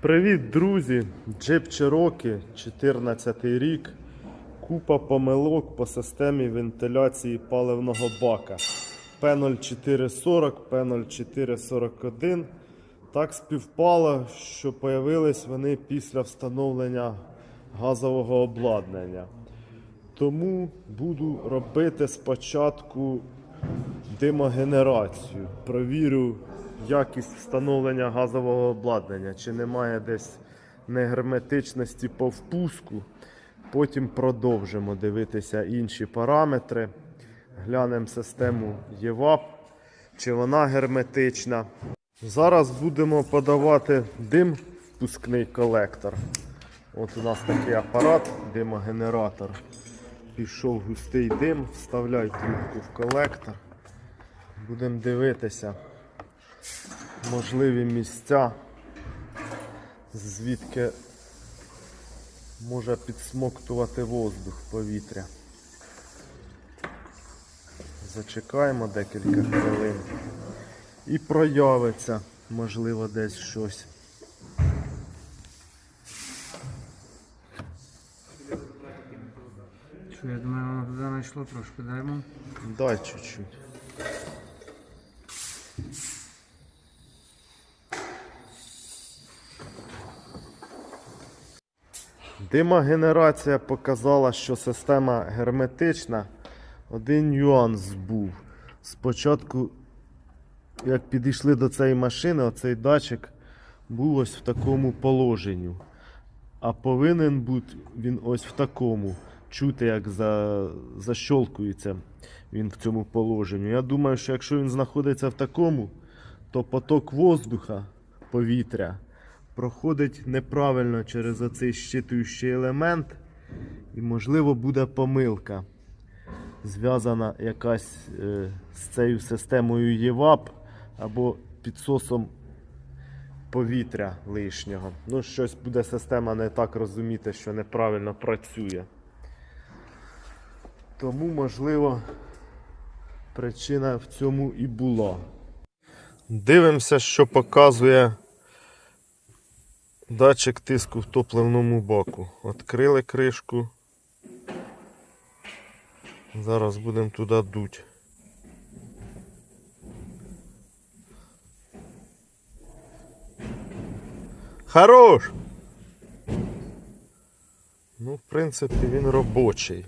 Привіт, друзі! Джип Cherokee, 14 рік. Купа помилок по системі вентиляції паливного бака. P0440, P0441. Так співпало, що появились вони після встановлення газового обладнання. Тому буду робити спочатку димогенерацію. Провірю якість встановлення газового обладнання, чи немає десь негерметичності по впуску. Потім продовжимо дивитися інші параметри. Глянемо систему ЄВАП, чи вона герметична. Зараз будемо подавати дим впускний колектор. От у нас такий апарат, димогенератор. Пішов густий дим, вставляй трубку в колектор. Будемо дивитися можливі місця, звідки може підсмоктувати воздух повітря. Зачекаємо декілька хвилин і проявиться, можливо, десь щось. Що, я думаю, воно туди знайшло трошки, даймо. Дай чуть-чуть. Димогенерація показала, що система герметична. Один нюанс був. Спочатку, як підійшли до цієї машини, оцей датчик був ось в такому положенні. А повинен бути він ось в такому. Чути, як за, защолкується він в цьому положенні. Я думаю, що якщо він знаходиться в такому, то поток воздуха, повітря проходить неправильно через оцей щитуючий елемент, і, можливо, буде помилка. Зв'язана якась е, з цією системою ЄВАП або підсосом повітря лишнього. Ну, щось буде система не так розуміти, що неправильно працює. Тому, можливо, причина в цьому і була. Дивимося, що показує датчик тиску в топливному баку. Відкрили кришку. Зараз будемо туди дуть. Хорош! Ну, в принципі, він робочий.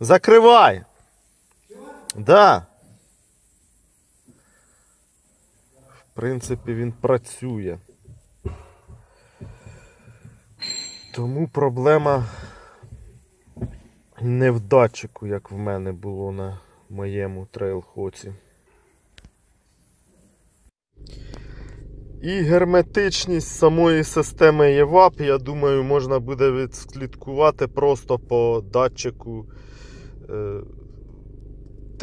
Закривай! Да. В принципі, він працює. Тому проблема не в датчику, як в мене було на моєму трейлхоці. І герметичність самої системи ЄВАП, я думаю, можна буде відслідкувати просто по датчику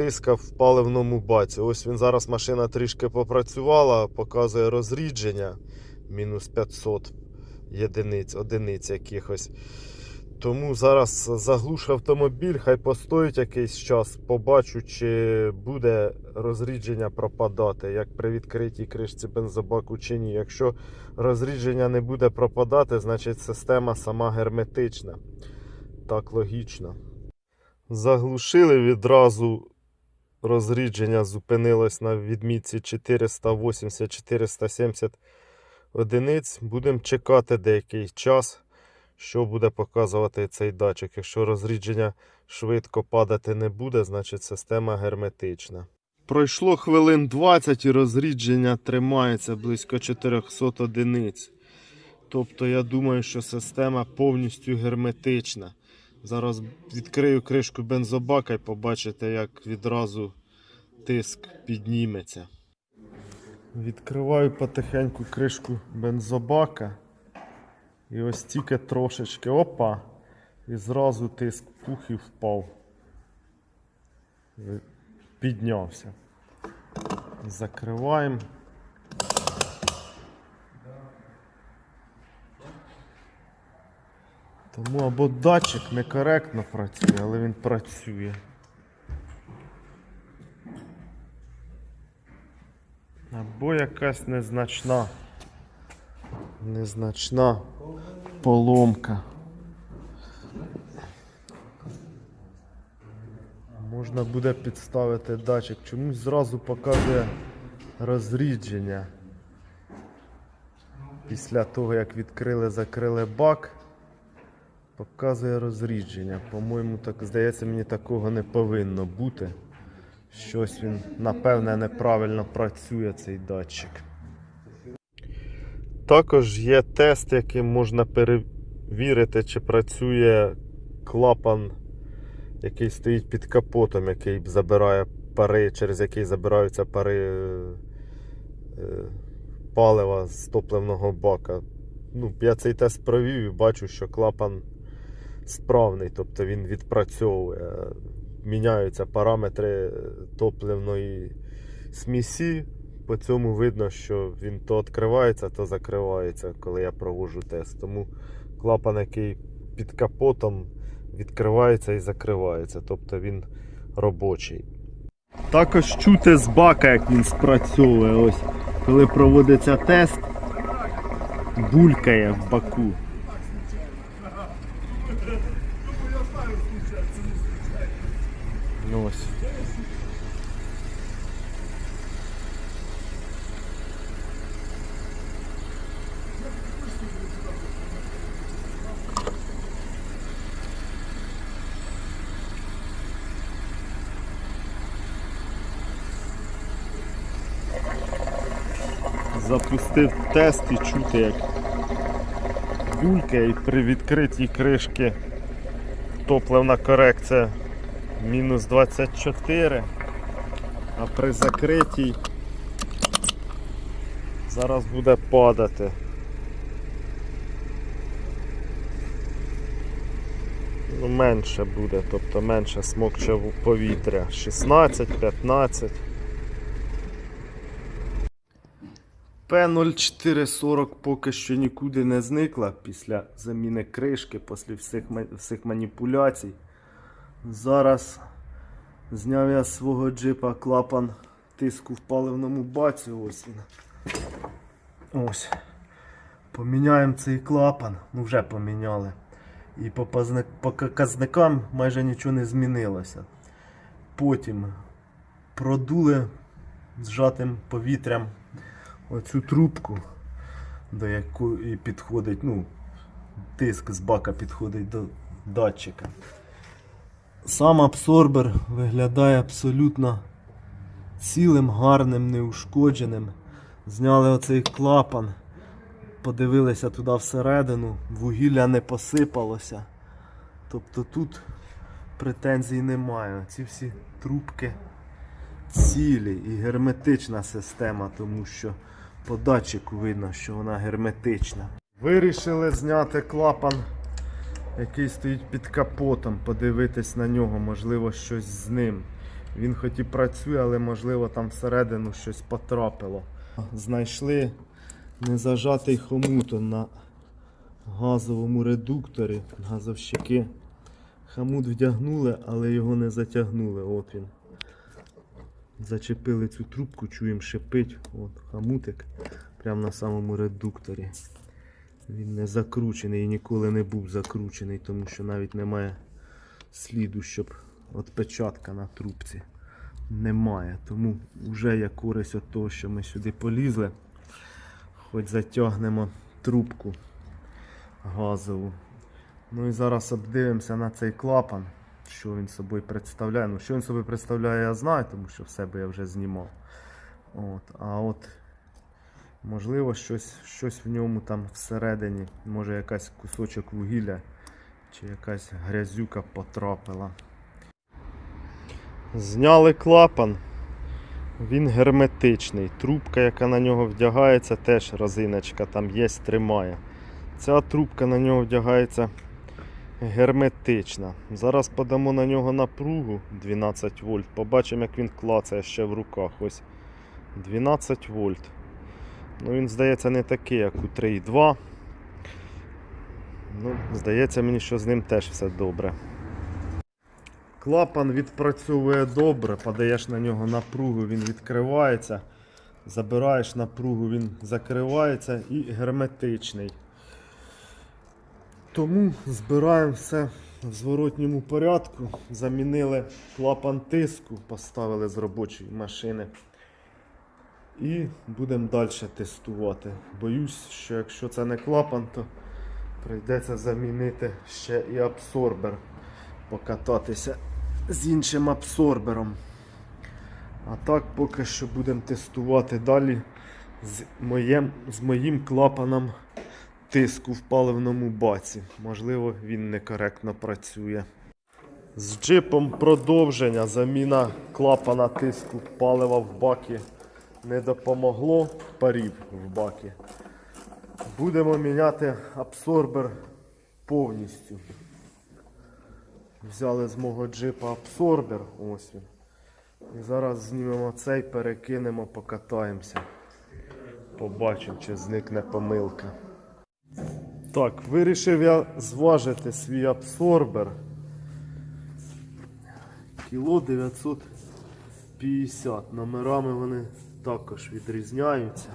тиска в паливному баці. Ось він зараз машина трішки попрацювала, показує розрідження мінус 500 єдиниць, одиниць якихось. Тому зараз заглушу автомобіль, хай постоїть якийсь час, побачу, чи буде розрідження пропадати, як при відкритій кришці бензобаку чи ні. Якщо розрідження не буде пропадати, значить система сама герметична. Так логічно. Заглушили відразу розрідження зупинилось на відмітці 480-470 одиниць. Будемо чекати деякий час що буде показувати цей датчик. Якщо розрідження швидко падати не буде, значить система герметична. Пройшло хвилин 20 і розрідження тримається близько 400 одиниць. Тобто я думаю, що система повністю герметична. Зараз відкрию кришку бензобака і побачите, як відразу тиск підніметься. Відкриваю потихеньку кришку бензобака. І ось тільки трошечки опа. І зразу тиск пух і впав. Ви- Піднявся. Закриваємо. Тому або датчик некоректно працює, але він працює. Або якась незначна. Незначна поломка. Можна буде підставити датчик. Чомусь зразу показує розрідження. Після того, як відкрили, закрили бак, показує розрідження. По-моєму, так здається, мені такого не повинно бути. Щось він, напевне, неправильно працює цей датчик. Також є тест, яким можна перевірити, чи працює клапан, який стоїть під капотом, який забирає пари, через який забираються пари е, е, палива з топливного бака. Ну, я цей тест провів і бачу, що клапан справний, тобто він відпрацьовує. Міняються параметри топливної смісі. По цьому видно, що він то відкривається, то закривається, коли я проводжу тест. Тому клапан, який під капотом, відкривається і закривається, тобто він робочий. Також чути з бака, як він спрацьовує. Ось, коли проводиться тест, булькає в баку. Ось. Запустив тест і чути, як булькає і при відкритій кришки топливна корекція мінус 24, а при закритій зараз буде падати. Ну, менше буде, тобто менше смокче повітря. 16, 15. П0440 поки що нікуди не зникла після заміни кришки, після всіх, всіх маніпуляцій. Зараз зняв я з свого джипа клапан тиску в паливному баці. Ось він. Ось. Поміняємо цей клапан. Ну вже поміняли. І по, показникам майже нічого не змінилося. Потім продули зжатим повітрям оцю трубку, до якої підходить, ну, тиск з бака підходить до датчика. Сам абсорбер виглядає абсолютно цілим, гарним, неушкодженим. Зняли оцей клапан, подивилися туди всередину, вугілля не посипалося. Тобто тут претензій немає. Ці всі трубки цілі і герметична система, тому що по датчику видно, що вона герметична. Вирішили зняти клапан, який стоїть під капотом, подивитись на нього, можливо, щось з ним. Він хоч і працює, але можливо там всередину щось потрапило. Знайшли незажатий хомутон на газовому редукторі, газовщики. Хамут вдягнули, але його не затягнули. От він. Зачепили цю трубку, чуємо шипить. От хамутик прямо на самому редукторі. Він не закручений і ніколи не був закручений, тому що навіть немає сліду, щоб отпечатка на трубці немає. Тому вже є користь від того, що ми сюди полізли. Хоч затягнемо трубку газову. Ну і зараз обдивимося на цей клапан, що він собою представляє. Ну, що він собою представляє, я знаю, тому що в себе я вже знімав. От, а от можливо щось, щось в ньому там всередині, може якась кусочок вугілля чи якась грязюка потрапила. Зняли клапан. Він герметичний. Трубка, яка на нього вдягається, теж розиночка там є, тримає. Ця трубка на нього вдягається герметична. Зараз подамо на нього напругу 12 вольт. Побачимо, як він клацає ще в руках. Ось 12 вольт. Ну він здається не такий, як у 3,2. Ну, здається мені, що з ним теж все добре. Клапан відпрацьовує добре, подаєш на нього напругу, він відкривається. Забираєш напругу, він закривається і герметичний. Тому збираємо все в зворотньому порядку. Замінили клапан тиску, поставили з робочої машини. І будемо далі тестувати. Боюсь, що якщо це не клапан, то прийдеться замінити ще і абсорбер. Покататися з іншим абсорбером. А так поки що будемо тестувати далі з моїм, з моїм клапаном тиску в паливному баці. Можливо, він некоректно працює. З джипом продовження заміна клапана тиску палива в бакі не допомогло парів в бакі. Будемо міняти абсорбер повністю. Взяли з мого джипа абсорбер. Ось він. І зараз знімемо цей, перекинемо, покатаємося. Побачимо, чи зникне помилка. Так, вирішив я зважити свій абсорбер. Кіло 950. Номерами вони також відрізняються.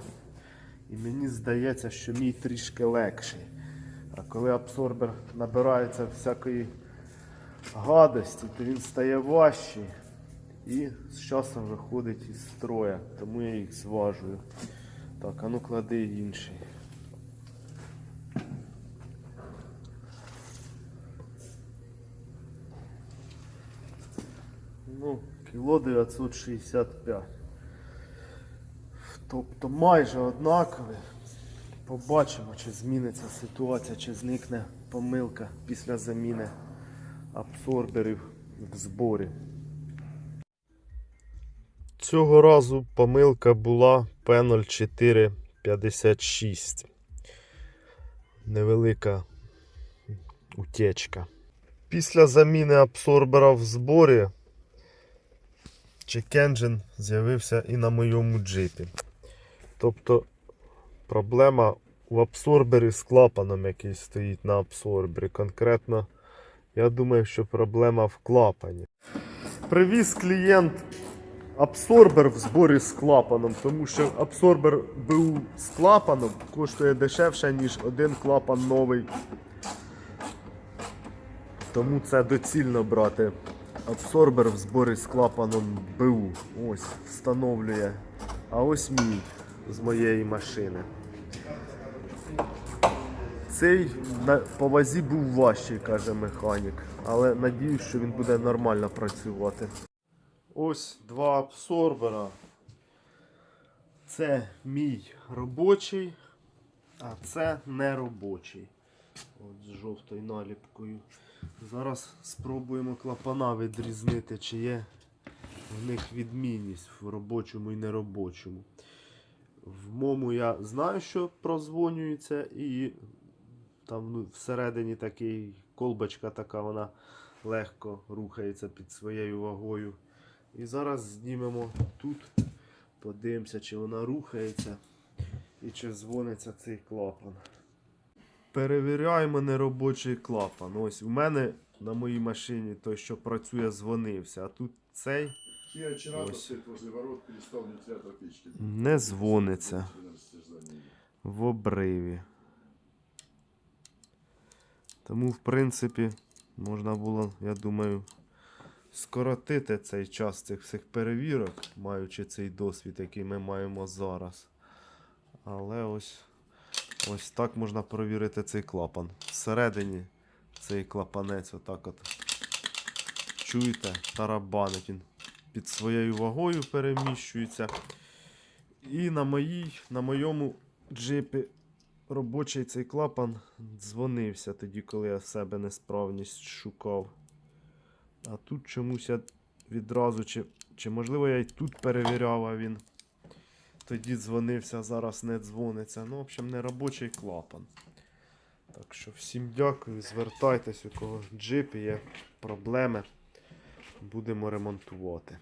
І мені здається, що мій трішки легший. А коли абсорбер набирається всякої гадості, то він стає важчий і з часом виходить із строя. Тому я їх зважую. Так, а ну клади інший. Ну, кіло 965. Тобто майже однакові. Побачимо, чи зміниться ситуація, чи зникне помилка після заміни абсорберів в зборі. Цього разу помилка була P0456. Невелика утечка. Після заміни абсорбера в зборі чекенджин з'явився і на моєму джипі. Тобто проблема в абсорбері з клапаном, який стоїть на абсорбері. Конкретно, я думаю, що проблема в клапані. Привіз клієнт абсорбер в зборі з клапаном, тому що абсорбер БУ з клапаном коштує дешевше, ніж один клапан новий. Тому це доцільно брати абсорбер в зборі з клапаном БУ. Ось встановлює. А ось мій з моєї машини. Цей по вазі був важчий, каже механік. Але надіюсь, що він буде нормально працювати. Ось два абсорбера. Це мій робочий, а це не робочий. От з жовтою наліпкою. Зараз спробуємо клапана відрізнити, чи є в них відмінність в робочому і неробочому. В мому я знаю, що прозвонюється, і там ну, всередині такий колбочка така, вона легко рухається під своєю вагою. І зараз знімемо тут, подивимося, чи вона рухається і чи дзвониться цей клапан. Перевіряємо неробочий клапан. Ось у мене на моїй машині той, що працює, дзвонився, а тут цей Ось. не дзвониться в обриві. Тому, в принципі, можна було, я думаю, скоротити цей час цих всіх перевірок, маючи цей досвід, який ми маємо зараз. Але ось, ось так можна перевірити цей клапан. Всередині цей клапанець отак от. Чуєте, тарабанить він під своєю вагою переміщується. І на, моїй, на моєму джипі робочий цей клапан дзвонився тоді, коли я в себе несправність шукав. А тут чомусь я відразу, чи, чи можливо я й тут перевіряв, а він тоді дзвонився, зараз не дзвониться. Ну, в общем, не робочий клапан. Так що всім дякую, звертайтесь, у кого в джипі є проблеми. Будемо ремонтувати.